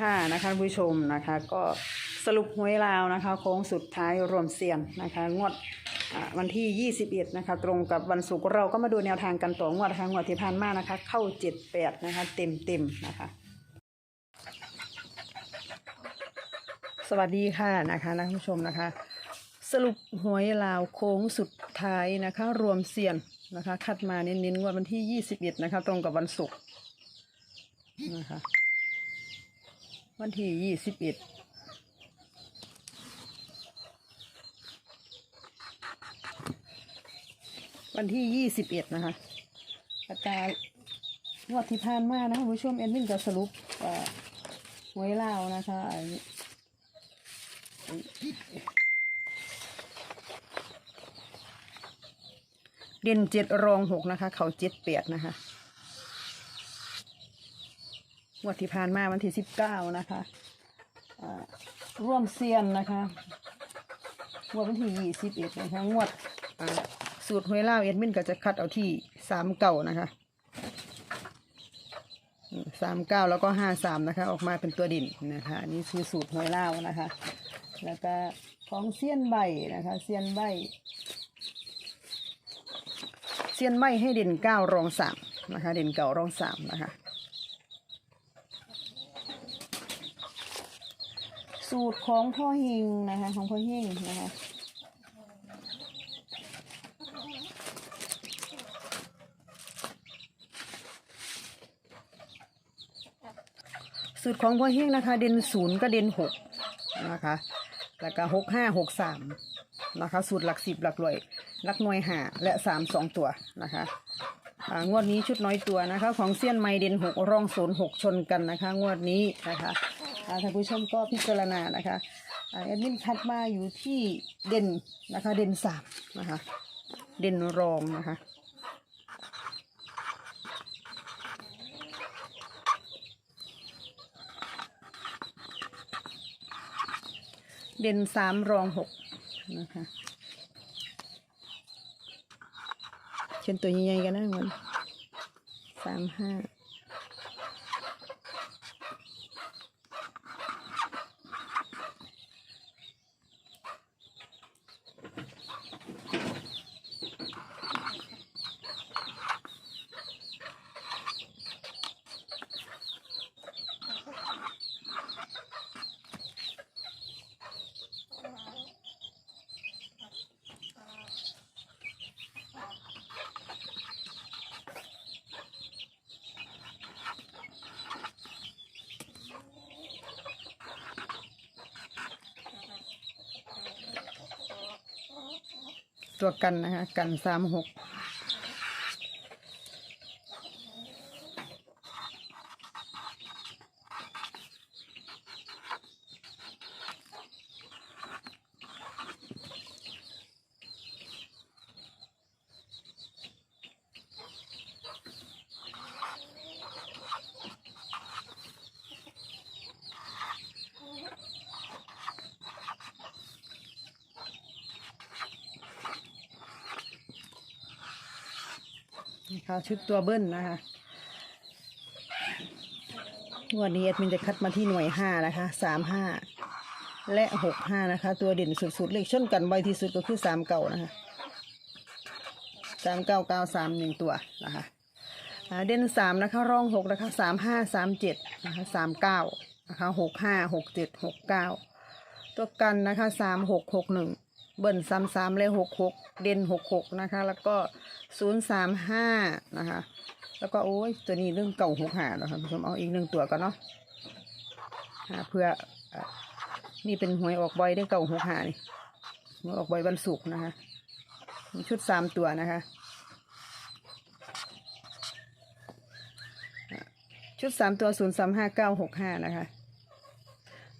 ค่ะนะคะผู้ชมนะคะก็สรุปหวยลาวนะคะโค้งสุดท้ายรวมเสียนนะคะงวดวันที่ 21 นะคะ ตรงกับวันศุกร์เราก็มาดูแนวทางกันต่องวดนะคะงวดที่ผ่านมานะคะ เข้า 78 นะคะ เต็มเต็มนะคะ สวัสดีค่ะนะคะท่านผู้ชมนะคะ สรุปหวยลาวโค้งสุดท้ายนะคะ รวมเสียนนะคะ คัดมาเน้นๆงวดวันที่ 21 นะคะ ตรงกับวันศุกร์นะคะ วันที่ยี่สิบเอ็ดวันที่ยี่สิบเอ็ดนะคะอาจารย์งวดที่ผ่านมานะคะผู้ชมเอ็นมินจะสรุปเอ่อหวยลานะคะอันนี้เด่นเจ็ดรองหกนะคะ เขาเจ็ดเปียดนะคะ งวดที่ผ่านมาวันที่สิบเก้านะคะร่วมเซียนนะคะงวดวันที่ยี่สิบเอ็ดนะคะงวดสูตรหวยล่าเอ็ดมินก็จะคัดเอาที่สามเก่านะคะสามเก้าแล้วก็ห้าสามนะคะ ออกมาเป็นตัวดินนะคะนี่คือสูตรหวยล่าวนะคะ แล้วก็ของเซียนใบนะคะเซียนใบเซียนใบให้เด่นเก้ารองสามนะคะ เด่นเก่ารองสามนะคะ สูตรของพ่อเฮงนะคะ ของพ่อเฮงนะคะสูตรของพ่อเฮงนะคะ เด่นศูนย์ก็เด่นหกนะคะ แล้วก็หกห้าหกสามนะคะ สูตรหลักสิบหลักหน่วยหลักหน่วยหาและสามสองตัวนะคะงวดนี้ชุดน้อยตัวนะคะ ของเซียนไมเด่นหกรองศูนย์หกชนกันนะคะ งวดนี้นะคะ อ่าท่านผู้ชมก็พิจารณานะคะอ่าแอดมินคัดมาอยู่ที่เด่นนะคะ เด่นสามนะคะ เด่นรองนะคะเด่นสามรองหกนะคะเช่นตัวใหญ่ๆกันนะมันสามห้า ตัวกันนะคะ กันสามหก นะคะชุดตัวเบิ้ลนะคะวันนี้แอดมินจะคัดมาที่หน่วยห้านะคะสามห้าและหกห้านะคะ ตัวเด่นสุดๆเลขชนกันบ่อยที่สุดก็คือสามเก่านะคะสามเก้าเก้าสามหนึ่งตัวนะคะเด่นสามนะคะรองหกนะคะสามห้าสามเจ็ดนะคะสามเก้านะคะหกห้าหกเจ็ดหกเก้าตัวกันนะคะสามหกหกหนึ่ง เบิ้ลซ้ำซ้ำเลยหกหกเด่นหกหกนะคะ แล้วก็ศูนย์สามห้านะคะ แล้วก็โอ้ยตัวนี้เรื่องเก่าหกหาเนาะครับผู้ชมเอาอีกหนึ่งตัวก่อนเนาะเพื่ออนี่เป็นหวยออกบอยได้เก่าหกหานี่หวยออกบอยวันศุกร์นะคะมีชุดสามตัวนะคะ ชุดสามตัวศูนย์สามห้าเก้าหกห้านะคะ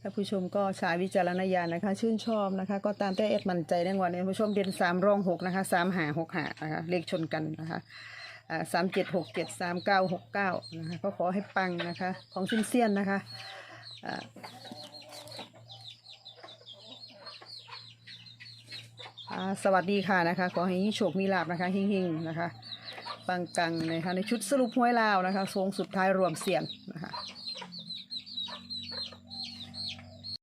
ถ้าผู้ชมก็ใช้วิจารณญาณนะคะ ชื่นชอบนะคะ ก็ตามแต่เอ็ดมั่นใจในวันนี้ผู้ชมเด่นสามรองหกนะคะสามหาหกหานะคะเลขชนกันนะคะสามเจ็ดหกเจ็ดสามเก้าหกเก้านะคะก็ขอให้ปังนะคะ ของซินเซียนนะคะสวัสดีค่ะนะคะ ขอให้โชคมีลาบนะคะหิ่งๆนะคะปังกังนะคะในชุดสรุปหวยลาวนะคะทรงสุดท้ายรวมเสียนนะคะ